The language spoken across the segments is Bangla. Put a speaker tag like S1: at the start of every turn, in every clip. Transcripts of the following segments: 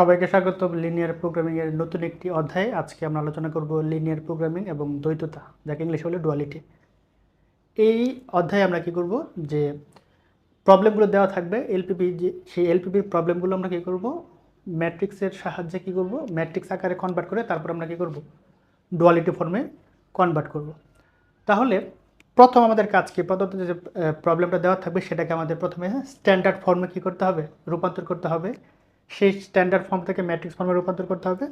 S1: সবাইকে স্বাগত লিনিয়ার প্রোগ্রামিং এর নতুন একটি অধ্যায়ে। আজকে আমরা আলোচনা করব লিনিয়ার প্রোগ্রামিং এবং দ্বৈততা, যাকে ইংলিশ বলে ডুয়ালিটি এই অধ্যায়ে আমরা কি করব? যে প্রবলেমগুলো দেওয়া থাকবে এলপিপি যে, সেই এলপিপির প্রবলেমগুলো আমরা কি করব? ম্যাট্রিক্সের সাহায্যে কি করব? ম্যাট্রিক্স আকারে কনভার্ট করে তারপর আমরা কি করব? ডুয়ালিটি ফর্মে কনভার্ট করব। তাহলে প্রথম আমাদের কাজ কি? প্রদত্ত যে প্রবলেমটা দেওয়া থাকবে, সেটাকে আমাদের প্রথমে স্ট্যান্ডার্ড ফর্মে কি করতে হবে? রূপান্তর করতে হবে। সেই স্ট্যান্ডার্ড ফর্ম থেকে ম্যাট্রিক্স ফর্মে রূপান্তর করতে হবে।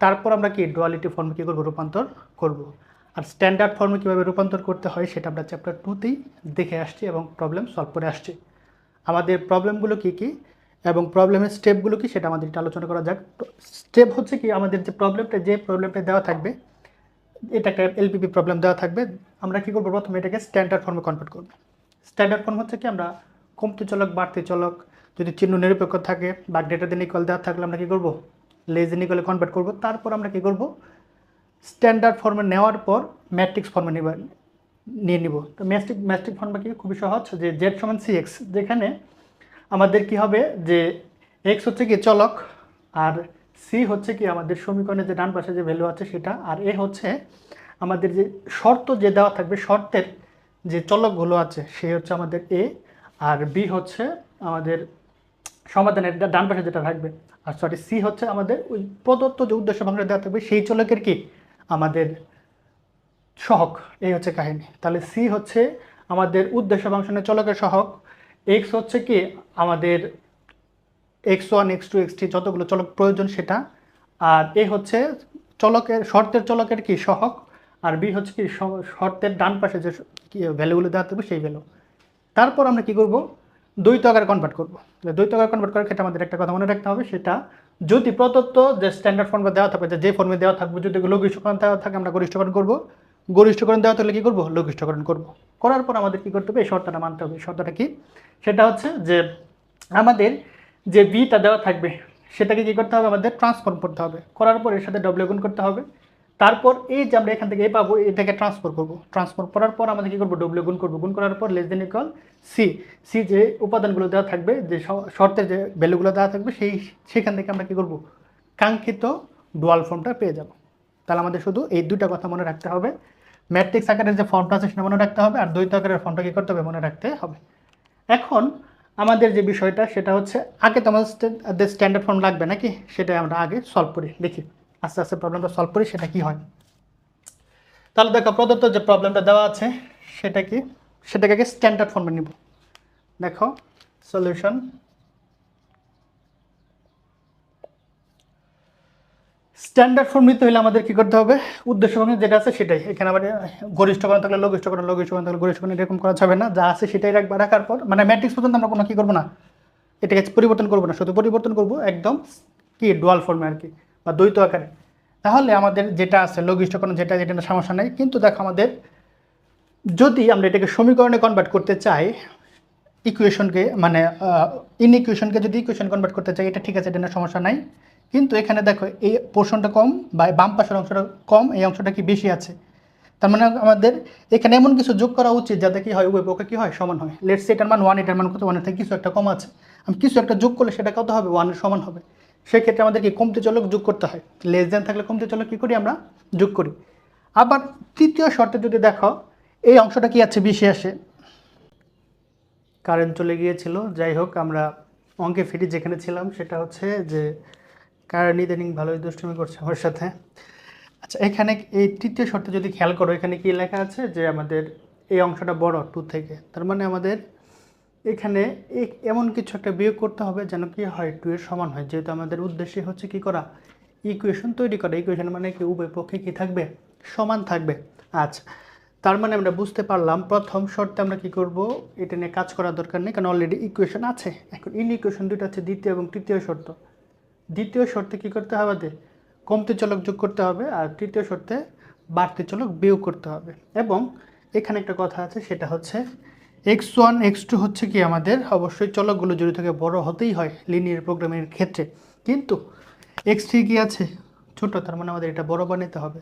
S1: তারপর আমরা কি ডুয়ালিটি ফর্মে কী করব? রূপান্তর করব। আর স্ট্যান্ডার্ড ফর্মে কীভাবে রূপান্তর করতে হয় সেটা আমরা চ্যাপ্টার টুতেই দেখে আসছি এবং প্রবলেম সলভ করে আসছি। আমাদের প্রবলেমগুলো কী কী? এবং প্রবলেমের স্টেপগুলো কি? সেটা আমাদের আলোচনা করা যাক। স্টেপ হচ্ছে কি? আমাদের যে প্রবলেমটা যে প্রবলেমটা দেওয়া থাকবে, এটা একটা এলপিপি প্রবলেম দেওয়া থাকবে। আমরা কী করব? প্রথমে এটাকে স্ট্যান্ডার্ড ফর্মে কনভার্ট করব। স্ট্যান্ডার্ড ফর্ম হচ্ছে কি? আমরা কমতি চলক, বাড়তি চলক যদি চিহ্ন নিরপেক্ষ থাকে, বা ডেটা দিন ইকুয়াল দেওয়া থাকলে আমরা কী করব? লেস দিন ইকুয়ালে কনভার্ট করব। তারপর আমরা কী করব? স্ট্যান্ডার্ড ফর্মে নেওয়ার পর ম্যাট্রিক্স ফর্মে নিব নিয়ে নিব। তো ম্যাট্রিক ম্যাট্রিক ফর্মে কি? খুবই সহজ। যে জেড সমান সি এক্স যেখানে আমাদের কি হবে? যে এক্স হচ্ছে কি চলক, আর সি হচ্ছে কি আমাদের সমীকরণে যে ডান পাশে যে ভ্যালু আছে সেটা, আর এ হচ্ছে আমাদের যে শর্ত যে দেওয়া থাকবে, শর্তের যে চলকগুলো আছে, সে হচ্ছে আমাদের এ আর বি হচ্ছে আমাদের সমাধানের ডান পাশে যেটা থাকবে। আর সরি সি হচ্ছে আমাদের ওই প্রদত্ত যে উদ্দেশ্য ভাঙড়ে দেওয়া থাকবে, সেই চলকের কি? আমাদের সহক, এই হচ্ছে কাহিনী। তাহলে সি হচ্ছে আমাদের উদ্দেশ্য ফাংশনের চলকের সহক। এক্স হচ্ছে কি? আমাদের x one x two x three যতগুলো চলক প্রয়োজন সেটা। আর এ হচ্ছে চলকের, শর্তের চলকের কি? সহক। আর বি হচ্ছে কি? শর্তের ডান পাশে যে ভ্যালুগুলো দেওয়া থাকবে সেই ভ্যালু তারপর আমরা কি করব? দ্বৈত আকারে কনভার্ট করব। দ্বৈত আকারে কনভার্ট করার ক্ষেত্রে আমাদের একটা কথা মনে রাখতে হবে, সেটা যদি প্রদত্ত যে স্ট্যান্ডার্ড ফর্মে দেওয়া থাকবে, যে ফর্মে দেওয়া থাকবে, যদি লঘিষ্ঠকরণ দেওয়া থাকে, আমরা গরিষ্ঠকরণ করব। গরিষ্ঠকরণ দেওয়া থাকলে কী করব? লঘিষ্ঠকরণ করব। করার পর আমাদের কী করতে হবে? এই শর্তটা মানতে হবে। শর্তটা কি? সেটা হচ্ছে যে আমাদের যে বিটা দেওয়া থাকবে, সেটাকে কী করতে হবে? আমাদের ট্রান্সফর্ম করতে হবে। করার পর এর সাথে ডব্লিউ গুণ করতে হবে। তারপর এই যে আমরা এখান থেকে এই পাবো এটাকে ট্রান্সফার করব। ট্রান্সফার করার পর আমাদের কী করব? ডব্লিউ গুণ করব। গুণ করার পর less than equal C C যে উপাদানগুলো দেওয়া থাকবে, যে শর্তের যে ভ্যালুগুলো দেওয়া থাকবে, সেই, সেখান থেকে আমরা কী করব? কাঙ্ক্ষিত ডুয়াল ফর্মটা পেয়ে যাব। তাহলে আমাদের শুধু এই দুইটা কথা মনে রাখতে হবে। ম্যাট্রিক্স আকারের যে ফর্মটা আছে, সেটা মনে রাখতে হবে। আর দ্বৈত আকারের ফর্মটা কী করতে হবে? মনে রাখতে হবে। এখন আমাদের যে বিষয়টা, সেটা হচ্ছে, আগে তো আমাদের স্ট্যান্ডার্ড ফর্ম লাগবে নাকি? সেটা আমরা আগে সলভ করি দেখি। আস্তে আস্তে প্রবলেমটা সলভ করি, সেটা কি হয়? তাহলে দেখো, প্রদত্ত যে প্রবলেমটা দেওয়া আছে, সেটা কি? সেটাকে আগে স্ট্যান্ডার্ড ফর্মে নিব। দেখো সলিউশন স্ট্যান্ডার্ড ফর্ম নিতে হলে আমাদের কি করতে হবে? উদ্দেশ্য ভাঙে যেটা আছে সেটাই। এখানে আবার গরিষ্ঠকরণ থাকলে লঘিষ্ঠকরণ লঘিষ্ঠকরণ থাকলে গরিষ্ঠকরণ এরকম করা যাবে না। যা আছে সেটাই রাখবা, রাখার পর মানে ম্যাট্রিক্স পর্যন্ত আমরা কোনো কী করব না। এটাকে পরিবর্তন করব না, শুধু পরিবর্তন করব, একদম কি ডুয়াল ফর্মে আর কি। বা দ্বৈত আকারে। তাহলে আমাদের যেটা আছে লঘিষ্ঠকরণ যেটা যেটা সমস্যা নেই। কিন্তু দেখো আমাদের, যদি আমরা এটাকে সমীকরণে কনভার্ট করতে চাই ইকুয়েশনকে মানে ইন ইকুয়েশনকে যদি ইকুয়েশন কনভার্ট করতে চাই, এটা ঠিক আছে, এটা সমস্যা নাই। কিন্তু এখানে দেখো, এই পোর্শনটা কম বা বাম পাশের অংশটা কম, এই অংশটা কি বেশি আছে? তার মানে আমাদের এখানে এমন কিছু যোগ করা উচিত যাতে কি হয়, উভয় পক্ষে কি হয়, সমান হয়। লেটস এটার মান ওয়ান এটার মান কত ওয়ানের থেকে কিছু একটা কম আছে। আমি কিছু একটা যোগ করলে সেটা কত হবে? ওয়ানের সমান হবে। সেক্ষেত্রে আমাদের কি কমতে চলক যোগ করতে হয়। লেস দেন থাকলে কমতে চলক কী করি আমরা? যোগ করি। আবার তৃতীয় শর্তে যদি দেখো, এই অংশটা কি আছে? বেশি আসে। কারেন্ট চলে গিয়েছিল। যাই হোক, আমরা অঙ্কে ফিরি যেখানে ছিলাম, সেটা হচ্ছে যে কারেন্ট ইদানিং ভালোই দুষ্টুমি করছে আমার সাথে। আচ্ছা এখানে এই তৃতীয় শর্তে যদি খেয়াল করো, এখানে কি লেখা আছে? যে আমাদের এই অংশটা বড় টু থেকে। তার মানে আমাদের এখানে এমন কিছু একটা বিয়োগ করতে হবে যেন কি হয় টু এর সমান হয়। যেহেতু আমাদের উদ্দেশ্য হচ্ছে কি করা? ইকুয়েশন তৈরি করা। ইকুয়েশন মানে কি? উভয় পক্ষে কি থাকবে? সমান থাকবে। আচ্ছা তার মানে আমরা বুঝতে পারলাম, প্রথম শর্তে আমরা কি করব? এটা নিয়ে কাজ করার দরকার নেই, কারণ অলরেডি ইকুয়েশন আছে। এখন ইন ইকুয়েশন দুটো আছে দ্বিতীয় এবং তৃতীয় শর্ত। দ্বিতীয় শর্তে কি করতে হবে আমাদের? কমতি চলক যোগ করতে হবে আর তৃতীয় শর্তে বাড়তি চলক বিয়োগ করতে হবে। এবং এখানে একটা কথা আছে, সেটা হচ্ছে এক্স ওয়ান এক্স টু হচ্ছে কি আমাদের? অবশ্যই চলকগুলো যদি থেকে বড় হতেই হয় লিনিয়ার প্রোগ্রামের ক্ষেত্রে। কিন্তু এক্স থ্রি কি আছে? ছোট, তার মানে আমাদের এটা বড় বানাতে হবে।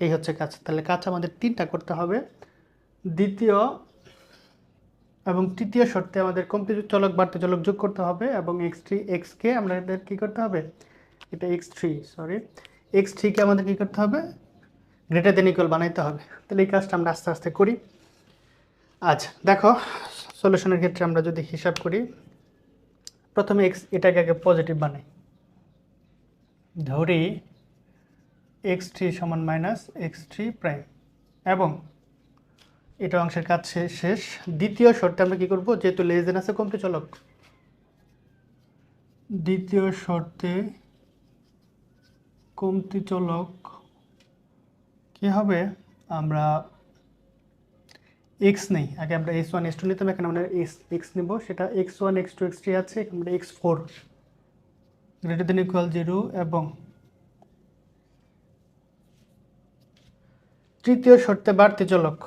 S1: এই হচ্ছে কাজ তাহলে কাজ আমাদের তিনটা করতে হবে। দ্বিতীয় এবং তৃতীয় শর্তে আমাদের কমতি চলক, বাড়তি চলক যোগ করতে হবে এবং এক্স থ্রি এক্সকে আমাদের কী করতে হবে? এটা এক্স থ্রি সরি এক্স থ্রিকে আমাদের কী করতে হবে? গ্রেটার দেন ইকুয়াল বানাইতে হবে। তাহলে এই কাজটা আমরা আস্তে আস্তে করি। আচ্ছা দেখো সলিউশনের ক্ষেত্রে আমরা যদি হিসাব করি, প্রথমে এক্স এটাকে আগে পজিটিভ বানাই। ধরি এক্স থ্রি সমান মাইনাস এক্স থ্রি প্রাইম এবং এটা অংশের কাজ শেষ। দ্বিতীয় শর্তে আমরা কী করব? যেহেতু লেস দেন আছে, কমতে চলক। দ্বিতীয় শর্তে কমতি চলক কি হবে? আমরা এক্স নেই। আগে আমরা এক্স ওয়ান এক্স টু নিতাম, এখানে আমরা এক্স এক্স নেব। সেটা x one x two x three আছে আমরা x four greater than equal zero এবং তৃতীয় শর্তে বাড়তি চলক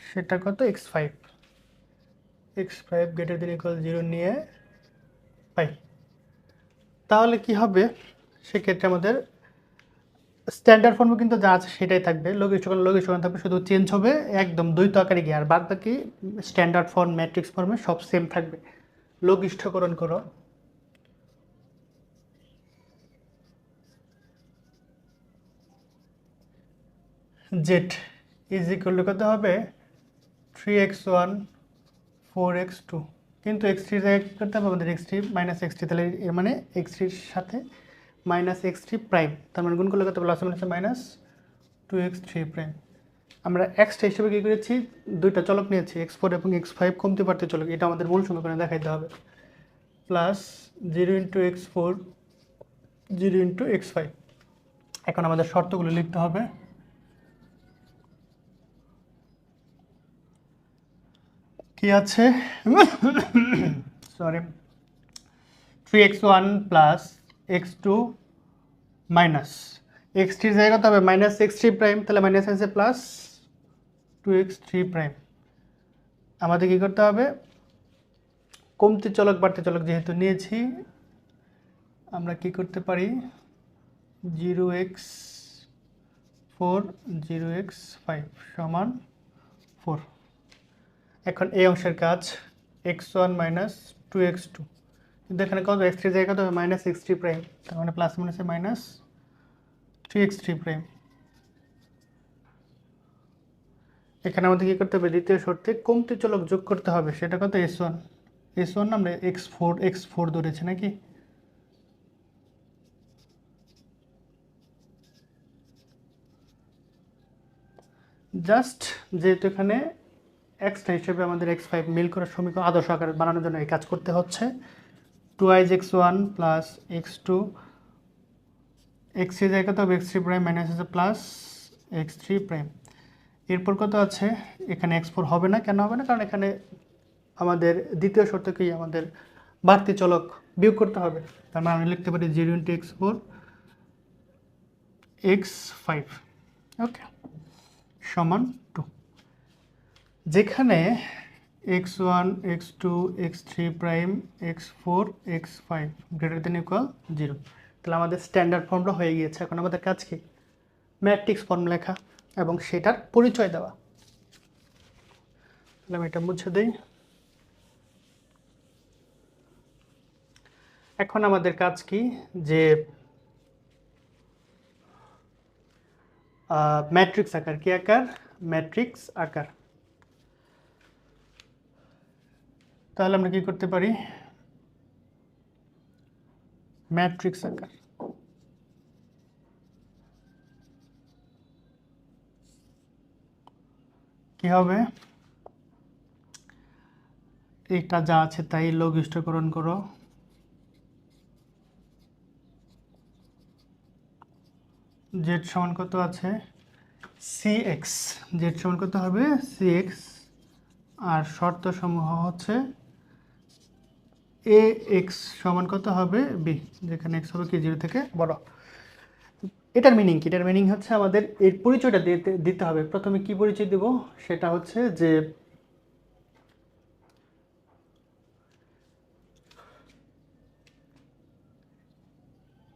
S1: সেটা কত? X five x five greater than equal zero নিয়ে পাই। তাহলে কি হবে? সেক্ষেত্রে আমাদের স্ট্যান্ডার্ড ফর্মে কিন্তু যা আছে সেটাই থাকবে। লঘিষ্ঠ কোণ থাকবে, শুধু চেঞ্জ হবে, একদম দ্বৈত আকারে গিয়ে। আর বাদ বাকি স্ট্যান্ডার্ড ফর্ম ম্যাট্রিক্স ফর্মে সব সেম থাকবে। লঘিষ্ঠকরণ করো। জেড ইজ ইকুয়াল হবে? Three x one four x two কিন্তু এক্স থ্রি জায়গায় কী করতে হবে? আমাদের x three minus x three তাহলে এর মানে এক্স থ্রির সাথে মাইনাস এক্স থ্রি প্রাইম তার মানে গুণ করলে কত plus minus minus two x three prime আমরা এক্সটা হিসেবে কী করেছি? দুইটা চলক নিয়েছি এক্স ফোর এবং এক্স ফাইভ কমতে পারতে চলক, এটা আমাদের মূল সমীকরণে দেখাইতে হবে। Plus zero into x four zero into x five এখন আমাদের শর্তগুলো লিখতে হবে। কি আছে? Sorry three x one plus x two minus x থ্রির জায়গা হবে মাইনাস এক্স থ্রি প্রাইম তাহলে মাইনাস আছে plus two x three prime আমাদের কী করতে হবে? কমতি চলক, বাড়তি চলক যেহেতু নিয়েছি, আমরা কি করতে পারি? Zero x four zero x five সমান ফোর এখন এই অংশের কাজ x one minus two x two কিন্তু এখানে কত? এক্স থ্রি জায়গা তো মাইনাস এক্স থ্রি প্রাইম তার মানে প্লাস মাইনাসে minus three x three prime এখানে আমাদের কী করতে হবে? দ্বিতীয় শর্তে কমতি চলক যোগ করতে হবে। সেটা কত? এস ওয়ান এস ওয়ান আমরা এক্স ফোর এক্স ফোর ধরেছি নাকি? জাস্ট যেহেতু এখানে এক্সটা হিসেবে আমাদের এক্স ফাইভ মিল করার সমীকরণ আদর্শ আকারে বানানোর জন্য এই কাজ করতে হচ্ছে। Two is x one plus x two x three জায়গা তো এক্স থ্রি প্রাইম মাইনাস আছে প্লাস এক্স থ্রি প্রাইম এরপর কত আছে? এখানে এক্স ফোর হবে না, কেন হবে না? কারণ এখানে আমাদের দ্বিতীয় শর্তকেই আমাদের বাড়তি চলক বিয়োগ করতে হবে। তার মানে আমি লিখতে পারি zero into x four x five okay সমান যেখানে x one x two x three prime x four x five greater than equal zero তাহলে আমাদের স্ট্যান্ডার্ড ফর্মটা হয়ে গিয়েছে। এখন আমাদের কাজ কি? ম্যাট্রিক্স ফর্ম লেখা এবং সেটার পরিচয় দেওয়া। তাহলে আমি এটা মুছে দিই। এখন আমাদের কাজ কি? যে ম্যাট্রিক্স আকার কি আকার? ম্যাট্রিক্স আকার। তাহলে আমরা কি করতে পারি? ম্যাট্রিক্স আকার। কি হবে? এটা যা আছে তাই লঘিষ্ঠকরণ করো। জেড সমান কত আছে? সি এক্স জেড সমান কত হবে? সি এক্স আর শর্ত সমূহ হচ্ছে এ এক্স সমান কত হবে বি যেখানে এক্স হবে কি জিরো থেকে বড়। এটার মিনিং কি? এটার মিনিং হচ্ছে আমাদের এর পরিচয়টা দিতে দিতে হবে। প্রথমে কি পরিচয় দেব? সেটা হচ্ছে যে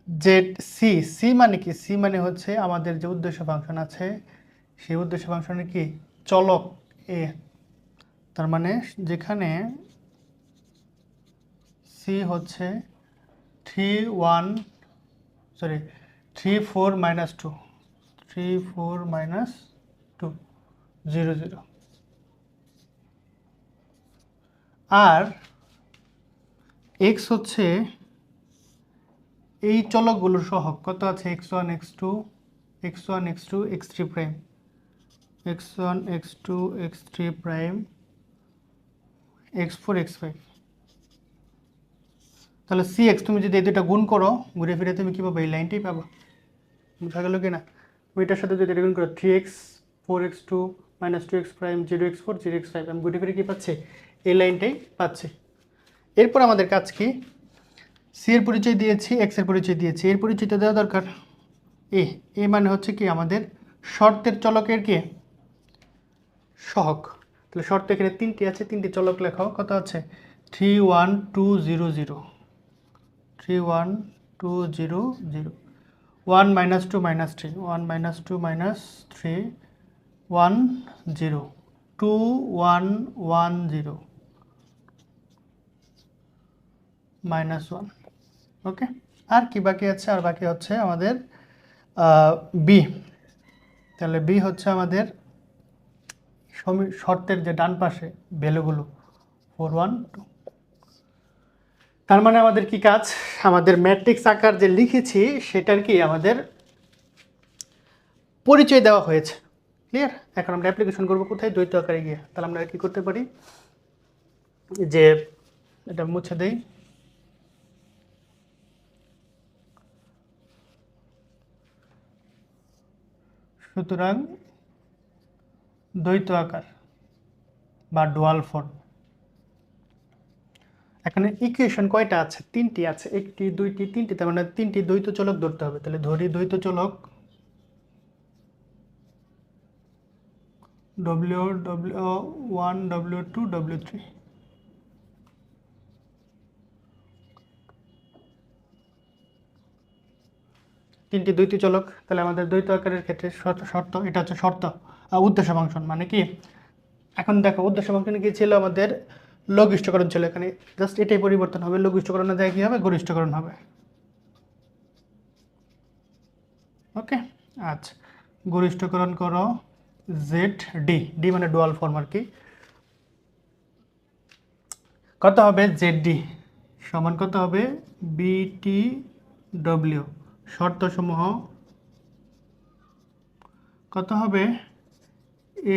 S1: জেড সি সি মানে কি? সি মানে হচ্ছে আমাদের যে উদ্দেশ্য ফাংশন আছে, সেই উদ্দেশ্য ফাংশনের কি? চলক এ তার মানে যেখানে সি হচ্ছে three one, sorry, three four minus two, three four minus two, zero zero. আর এক্স হচ্ছে এই চলকগুলোর সহগ, কত আছে? X one, x two, x one, x two, x three prime. X one, x two, x three prime. X four, x five. তাহলে সি এক্স তুমি যদি এই দুটা গুণ করো, ঘুরে ফিরে তুমি কী পাবে এই লাইনটাই পাবো? বুঝা গেল কি না? ওইটার সাথে যদি এটা গুণ করো three x four x two minus two x prime zero x four zero x five আমি ঘুরে ফিরে কী পাচ্ছি? এই লাইনটাই পাচ্ছি। এরপর আমাদের কাজ কি? সি এর পরিচয় দিয়েছি এক্সের পরিচয় দিয়েছি, এর পরিচয়টা দেওয়া দরকার। এ এ মানে হচ্ছে কি আমাদের শর্তের চলকের কি? সহক তাহলে শর্ত এখানে তিনটি আছে, তিনটি চলক লেখাও কত আছে? Three one two zero zero three one two zero zero one minus two minus three one minus two minus three one zero two one one zero minus one okay আর কি বাকি আছে? আর বাকি হচ্ছে আমাদের বি তাহলে বি হচ্ছে আমাদের শর্তের যে ডান পাশে ভ্যালুগুলো ফোর ওয়ান টু তার মানে আমাদের কি কাজ? আমাদের ম্যাট্রিক্স আকার যে লিখেছি, সেটার কি আমাদের পরিচয় দেওয়া হয়েছে। ক্লিয়ার এখন আমরা অ্যাপ্লিকেশন করব কোথায়? দ্বৈত আকারে গিয়ে। তাহলে আমরা কি করতে পারি? যে এটা মুছে দেই। সুতরাং দ্বৈত আকার বা ডোয়াল ফর্ম এখানে ইকুয়েশন কয়টা আছে? তিনটি আছে, একটি, দুইটি, তিনটি, তার মানে তিনটি দ্বৈত চলক ধরতে হবে। তাহলে ধরি দ্বৈত চলক W W one W two W three তিনটি দ্বৈত চলক, তাহলে আমাদের দ্বৈত আকারের ক্ষেত্রে শর্ত এটা হচ্ছে শর্ত উদ্দেশ্য ফাংশন মানে কি? এখন দেখো, উদ্দেশ্য ফাংশনে কি ছিল আমাদের লঘিষ্ঠকরণ ছিল এখানে। জাস্ট এটাই পরিবর্তন হবে লঘিষ্ঠকরণের জায়গায় কী হবে? গরিষ্ঠকরণ হবে। ওকে আচ্ছা। গরিষ্ঠকরণ করো জেড ডি ডি মানে ডুয়াল ফর্ম আর কি। কত হবে? জেড ডি সমান কত হবে? বিটি ডব্লিউ শর্তসমূহ কত হবে?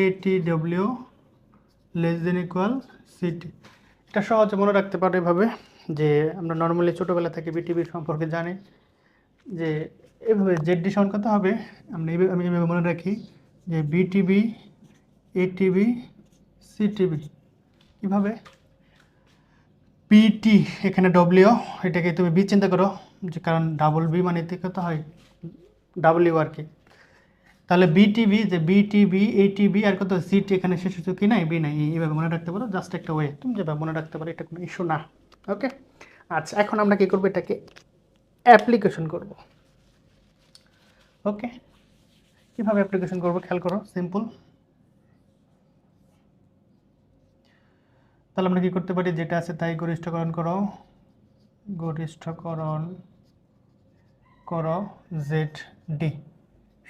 S1: এটি W less than equal C T এটা সহজে মনে রাখতে পারো এভাবে, যে আমরা নর্মালি ছোটোবেলা থেকে বিটিভির সম্পর্কে জানি, যে এভাবে জেড ডি সমান কত হবে? আমরা আমি এভাবে মনে রাখি, যে বিটিভি এটিভি সিটিভি কীভাবে বিটি এখানে ডব্লিউ এটাকে তুমি বি চিন্তা করো, যে কারণ ডাবল বি মানে কত হয়? ডাব্লিউ আর কি। তাহলে বিটিভি যে বিটিভি এইটিভি আর কত? সিটি এখানে শেষ হচ্ছে কি নাই? বি নাই এইভাবে মনে রাখতে পারো জাস্ট একটা ওয়ে তুমি যেভাবে মনে রাখতে পারো, এটা কোনো ইস্যু না ওকে আচ্ছা এখন আমরা কী করব? এটাকে অ্যাপ্লিকেশন করব ওকে কীভাবে অ্যাপ্লিকেশন করব? খেয়াল করো সিম্পল তাহলে আমরা কী করতে পারি? যেটা আছে তাই গরিষ্ঠকরণ করো গরিষ্ঠকরণ করো জেড ডি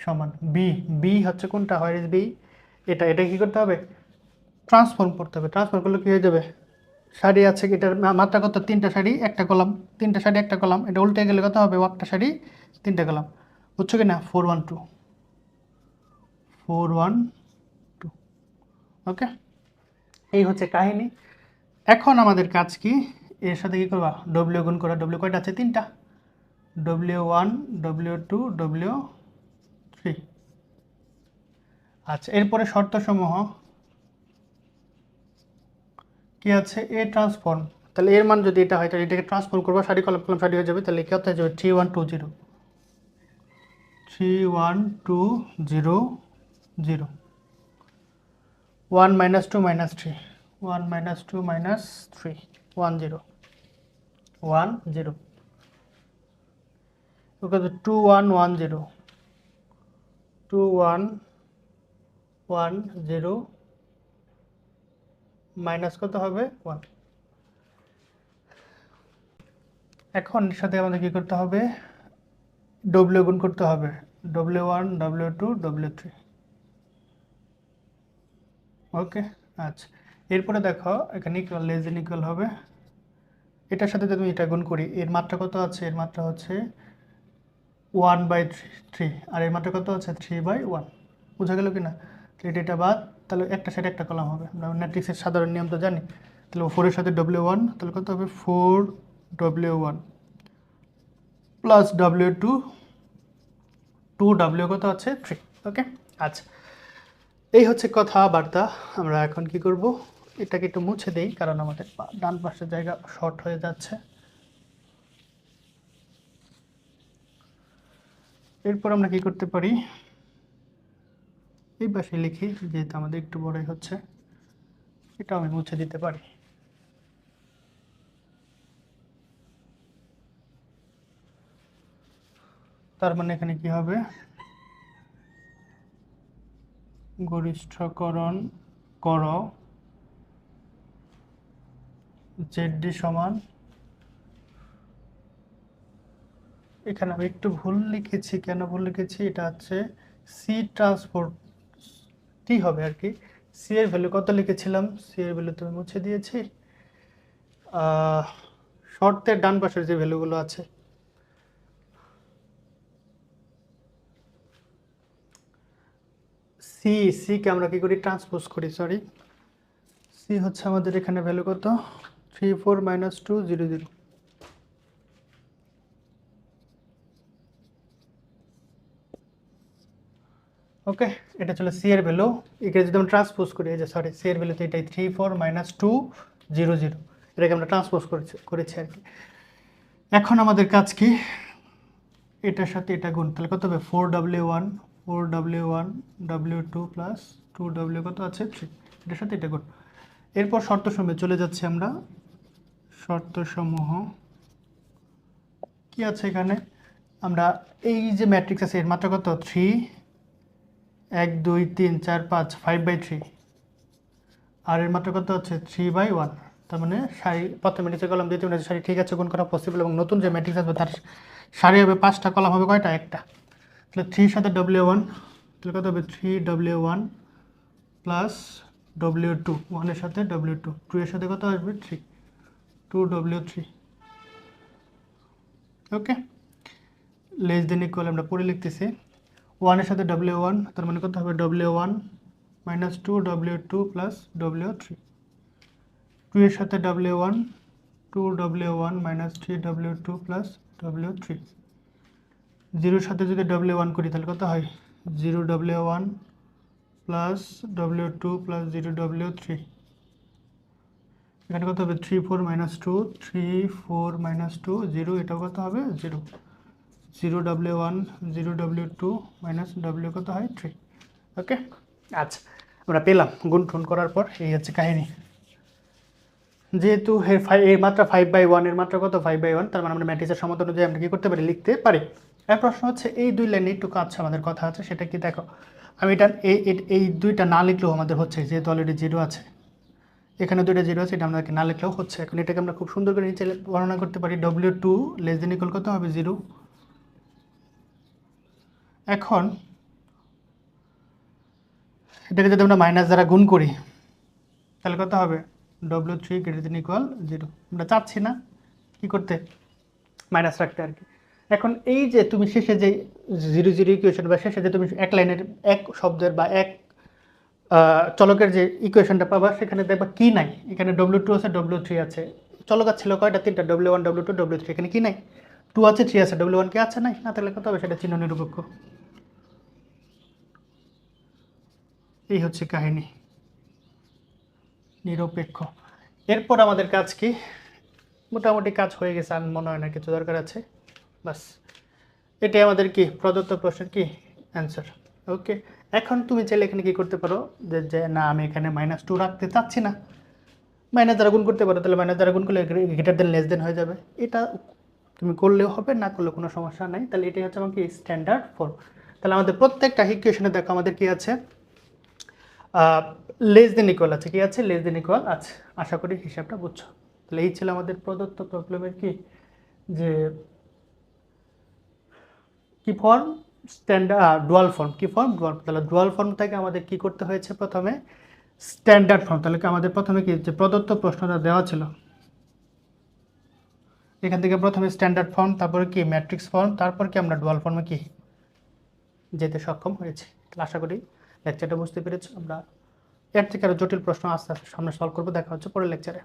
S1: সমান। বি বি হচ্ছে কোনটা? হয় বি এটা এটা কি করতে হবে? ট্রান্সফর্ম করতে হবে। ট্রান্সফর্ম করলে কী হয়ে যাবে? শাড়ি আছে এটার মাত্রা কত? তিনটা শাড়ি একটা কলাম। তিনটা শাড়ি একটা কলাম। এটা উল্টে গেলে কত হবে? একটা শাড়ি তিনটা কলাম। বুঝছ কি না four one two four one two okay এই হচ্ছে কাহিনী। এখন আমাদের কাজ কি? এর সাথে কী করবা? ডব্লিউ গুণ করা। ডব্লিউ কয়টা আছে? তিনটা। W one W two W three আচ্ছা এরপরে শর্তসমূহ। কি আছে? এ ট্রান্সফর্ম তাহলে এর মান যদি এটা হয়, তাহলে এটাকে ট্রান্সফর্ম করব, সারি কলম কলম সারি হয়ে যাবে। তাহলে কত হয়ে যাবে? Three one two zero three one two zero zero one minus two minus three one minus two minus three one zero one zero okay two one one zero two one one zero minus কত হবে? ওয়ান এখন এর সাথে আমাদের কী করতে হবে? ডব্লিউ গুণ করতে হবে। W one W two W three okay আচ্ছা। এরপরে দেখো, এখানে ইকুয়াল লেস ইকুয়াল হবে। এটার সাথে যদি আমি এটা গুণ করি, এর মাত্রা কত আছে? এর মাত্রা হচ্ছে ওয়ান বাই থ্রি থ্রি আর এর মাত্রা কত আছে? থ্রি বাই ওয়ান বোঝা গেল কি না তাহলে এটা বাদ, তাহলে একটা সাইড একটা কলাম হবে। আমরা ম্যাট্রিক্সের সাধারণ নিয়ম তো জানি। তাহলে ফোরের সাথে ডব্লিউ ওয়ান তাহলে কত হবে? Four W one plus W two two W কত আছে? থ্রি ওকে আচ্ছা। এই হচ্ছে কথাবার্তা। আমরা এখন কি করব? এটাকে একটু মুছে দেই, কারণ আমাদের ডান পাশের জায়গা শর্ট হয়ে যাচ্ছে। এরপর আমরা কি করতে পারি? এই পাশে লিখি, যেহেতু আমাদের একটু বড়ই হচ্ছে এটা আমি মুছে দিতে পারি। তার মানে এখানে কি হবে? গরিষ্ঠকরণ কর জেডডি সমান এখানে আমি একটু ভুল লিখেছি। কেন ভুল লিখেছি? এটা হচ্ছে সি ট্রান্সপোর্ট টি হবে আর কি। সি এর ভ্যালু কত লিখেছিলাম? সি এর ভ্যালু তুমি মুছে দিয়েছি। শর্তের ডান পাশের যে ভ্যালুগুলো আছে। সি সি সিকে আমরা কি করি? ট্রান্সপোজ করি সরি সি হচ্ছে আমাদের এখানে ভ্যালু কত? Three four minus two zero zero okay এটা ছিল সি এর ভ্যালু একে যদি আমরা ট্রান্সপোজ করি, এই যে সরি সি এর ভ্যালু তো এটাই three four minus two zero zero এটাকে আমরা ট্রান্সপোজ করেছি করেছি আর কি। এখন আমাদের কাজ কি? এটার সাথে এটা গুণ, তাহলে কত হবে? Four W one four W one W two plus two W কত আছে? থ্রি এটার সাথে এটা গুণ। এরপর শর্ত সমূহে, চলে যাচ্ছি আমরা। শর্ত সমূহ কি আছে এখানে? আমরা এই যে ম্যাট্রিক্স আছে, এর মাত্রা কত? থ্রি এক, দুই, তিন, চার, পাঁচ ফাইভ বাই থ্রি আর এর মাত্র কত হচ্ছে থ্রি বাই ওয়ান তার মানে সারি, প্রথমে নিচে কলম দ্বিতীয় নিচে সারি ঠিক আছে, গুণ করা পসিবল এবং নতুন যে ম্যাট্রিক্স আসবে তার সারি হবে পাঁচটা কলম হবে কয়টা? একটা। তাহলে থ্রির সাথে ডব্লিউ ওয়ান তাহলে কত হবে? Three W one plus W two ওয়ানের সাথে ডব্লিউ টু টু এর সাথে কত আসবে? Three two W three okay less than equal আমরা পরে লিখতেছি। ওয়ানের সাথে ডব্লিউ ওয়ান তার মানে কত হবে? W one minus two W two plus W three two এর সাথে W one two W one minus three W two plus W three জিরোর সাথে যদি ডব্লিউ ওয়ান করি, তাহলে কত হয়? Zero W one plus W two plus zero W three এখানে কত হবে? Three four minus two three four minus two zero এটাও কত হবে? Zero zero W one zero W two minus W কত হয়? থ্রি ওকে আচ্ছা আমরা পেলাম। গুণ ঠুন করার পর এই হচ্ছে কাহিনী। যেহেতু এর ফাইভ এর মাত্রা ফাইভ বাই ওয়ানের মাত্রা কত? ফাইভ বাই ওয়ান তার মানে আমরা ম্যাট্রিক্সের সমাধান অনুযায়ী আমরা কী করতে পারি? লিখতে পারি। এর প্রশ্ন হচ্ছে, এই দুই লাইনে একটু কাজ আমাদের কথা আছে, সেটা কি? দেখো, আমি এটা, এই- এই দুইটা না লিখলেও আমাদের হচ্ছে, যেহেতু অলরেডি জিরো আছে, এখানে দুইটা জিরো আছে, এটা আমাদেরকে না লিখলেও হচ্ছে। এখন এটাকে আমরা খুব সুন্দর করে নিচে বর্ণনা করতে পারি W two less than equal কত হবে? জিরো এখন এটাকে যদি আমরা মাইনাস দ্বারা গুণ করি, তাহলে কত হবে? W three greater than equal zero আমরা চাচ্ছি না কি করতে? মাইনাস রাখতে আর কি। এখন এই যে তুমি শেষে যে জিরো জিরো ইকুয়েশন বা শেষে যে তুমি এক লাইনের এক শব্দের বা এক চলকের যে ইকুয়েশনটা পাবা, সেখানে দেখবা কি নাই। এখানে ডব্লিউ টু আছে ডব্লিউ থ্রি আছে। চলক ছিল কয়টা? তিনটা। W one W two W three এখানে কি নাই? টু আছে থ্রি আছে। ডব্লিউ ওয়ান কি আছে? নাই। না তাহলে কত হবে? সেটা চিহ্ন নিরপেক্ষ। এই হচ্ছে কাহিনী। নিরপেক্ষ। এরপর আমাদের কাজ কি? মোটামুটি কাজ হয়ে গেছে, আর মনে হয় না কিছু দরকার আছে। বাস। এটাই আমাদের কি প্রদত্ত প্রশ্নের কি অ্যান্সার ওকে এখন তুমি চাইলে এখানে কি করতে পারো? যে যে, না, আমি এখানে মাইনাস টু রাখতে চাচ্ছি না। মাইনাস দ্বারা গুণ করতে পারো, তাহলে মাইনাস দ্বারা গুণ করলে গ্রেটার দেন লেস দেন হয়ে যাবে। এটা তুমি করলেও হবে, না করলে কোনো সমস্যা নাই। তাহলে এটাই হচ্ছে আমাকে স্ট্যান্ডার্ড ফর্ম তাহলে আমাদের প্রত্যেকটা ইকুয়েশনে দেখো আমাদের কি আছে? লেস দেন ইকুয়াল আছে, কি আছে? লেস দেন ইকুয়াল আছে। আশা করি হিসাবটা বুঝছ। তাহলে এই ছিল আমাদের প্রদত্ত প্রবলেমের কি? যে কি ফর্ম স্ট্যান্ডার্ড ডুয়াল ফর্ম কি ফর্ম ডুয়াল তাহলে ডুয়াল ফর্ম থেকে আমাদের কি করতে হয়েছে প্রথমে? স্ট্যান্ডার্ড ফর্ম তাহলে আমাদের প্রথমে কি? যে প্রদত্ত প্রশ্নটা দেওয়া ছিল। এখান থেকে প্রথমে স্ট্যান্ডার্ড ফর্ম তারপরে কি? ম্যাট্রিক্স ফর্ম তারপর কি আমরা ডুয়াল ফর্মে কি? যেতে সক্ষম হয়েছি। তাহলে আশা করি লেকচারটা বুঝতে পেরেছ? আমরা এর থেকে আরও জটিল প্রশ্ন আস্তে আস্তে সামনে সলভ করব। দেখা হচ্ছে পরের লেকচারে।